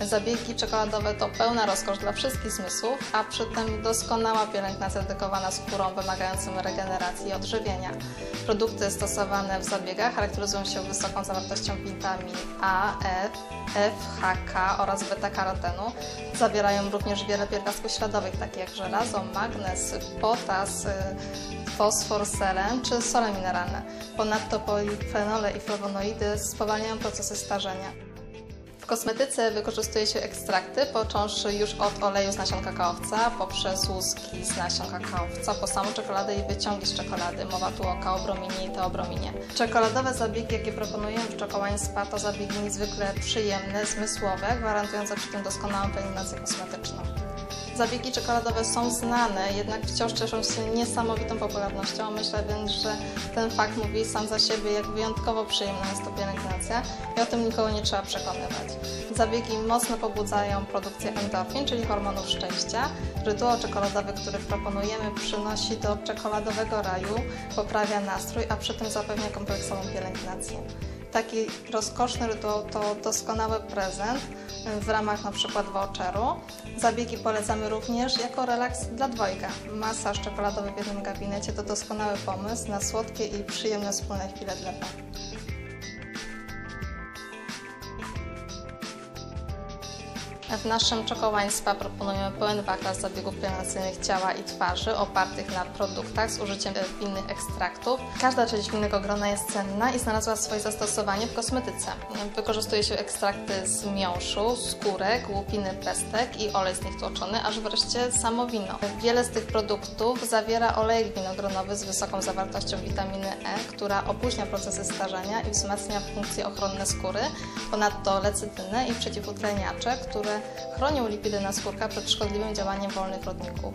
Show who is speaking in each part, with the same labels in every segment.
Speaker 1: Zabiegi czekoladowe to pełna rozkosz dla wszystkich zmysłów, a przy tym doskonała pielęgnacja dedykowana skórą wymagającym regeneracji i odżywienia. Produkty stosowane w zabiegach charakteryzują się wysoką zawartością witamin A, E, F, H, K oraz beta-karotenu. Zawierają również wiele pierwiastków śladowych, takich jak żelazo, magnez, potas, fosfor, selen czy sole mineralne. Ponadto polifenole i flawonoidy spowalniają procesy starzenia. W kosmetyce wykorzystuje się ekstrakty, począwszy już od oleju z nasion kakaowca, poprzez łuski z nasion kakaowca, po samą czekoladę i wyciągi z czekolady. Mowa tu o kaobrominie i teobrominie. Czekoladowe zabiegi, jakie proponuję w Chocołine Spa, to zabiegi niezwykle przyjemne, zmysłowe, gwarantujące przy tym doskonałą pielęgnację kosmetyczną. Zabiegi czekoladowe są znane, jednak wciąż cieszą się niesamowitą popularnością. Myślę więc, że ten fakt mówi sam za siebie, jak wyjątkowo przyjemna jest to pielęgnacja i o tym nikogo nie trzeba przekonywać. Zabiegi mocno pobudzają produkcję endorfin, czyli hormonów szczęścia. Rytuał czekoladowy, który proponujemy, przynosi do czekoladowego raju, poprawia nastrój, a przy tym zapewnia kompleksową pielęgnację. Taki rozkoszny rytuał to doskonały prezent w ramach na przykład voucheru. Zabiegi polecamy również jako relaks dla dwojga. Masaż czekoladowy w jednym gabinecie to doskonały pomysł na słodkie i przyjemne wspólne chwile dla par. W naszym Chocołine Spa proponujemy pełen wachlarz zabiegów pielęgnacyjnych ciała i twarzy opartych na produktach z użyciem winnych ekstraktów. Każda część winnego grona jest cenna i znalazła swoje zastosowanie w kosmetyce. Wykorzystuje się ekstrakty z miąższu, skórek, łupiny pestek i olej z nich tłoczony, aż wreszcie samo wino. Wiele z tych produktów zawiera olejek winogronowy z wysoką zawartością witaminy E, która opóźnia procesy starzenia i wzmacnia funkcje ochronne skóry. Ponadto lecytynę i przeciwutleniacze, które chronią lipidy naskórka przed szkodliwym działaniem wolnych rodników.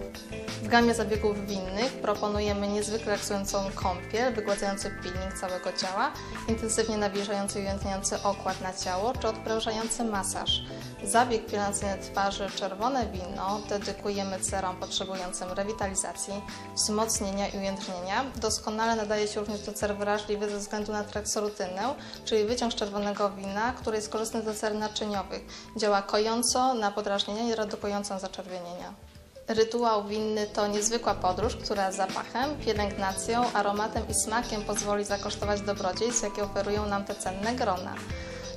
Speaker 1: W gamie zabiegów winnych proponujemy niezwykle relaksującą kąpiel, wygładzający peeling całego ciała, intensywnie nawilżający i ujętniający okład na ciało czy odprężający masaż. Zabieg pielęgnacyjny twarzy czerwone wino dedykujemy cerom potrzebującym rewitalizacji, wzmocnienia i ujędrnienia. Doskonale nadaje się również do cer wrażliwych ze względu na traksorutynę, czyli wyciąg z czerwonego wina, który jest korzystny do cer naczyniowych. Działa kojąco na podrażnienia i redukująco zaczerwienienia. Rytuał winny to niezwykła podróż, która zapachem, pielęgnacją, aromatem i smakiem pozwoli zakosztować dobrodziejstw, jakie oferują nam te cenne grona.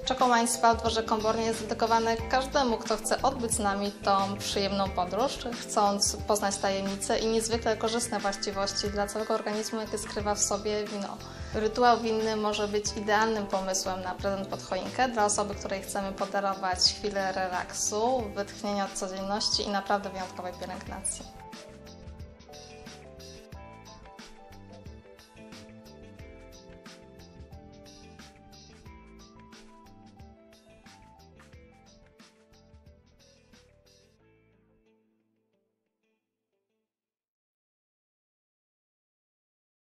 Speaker 1: Chocołine Spa w dworze Kombornie jest dedykowane każdemu, kto chce odbyć z nami tą przyjemną podróż, chcąc poznać tajemnice i niezwykle korzystne właściwości dla całego organizmu, jakie skrywa w sobie wino. Rytuał winny może być idealnym pomysłem na prezent pod choinkę dla osoby, której chcemy podarować chwilę relaksu, wytchnienia od codzienności i naprawdę wyjątkowej pielęgnacji.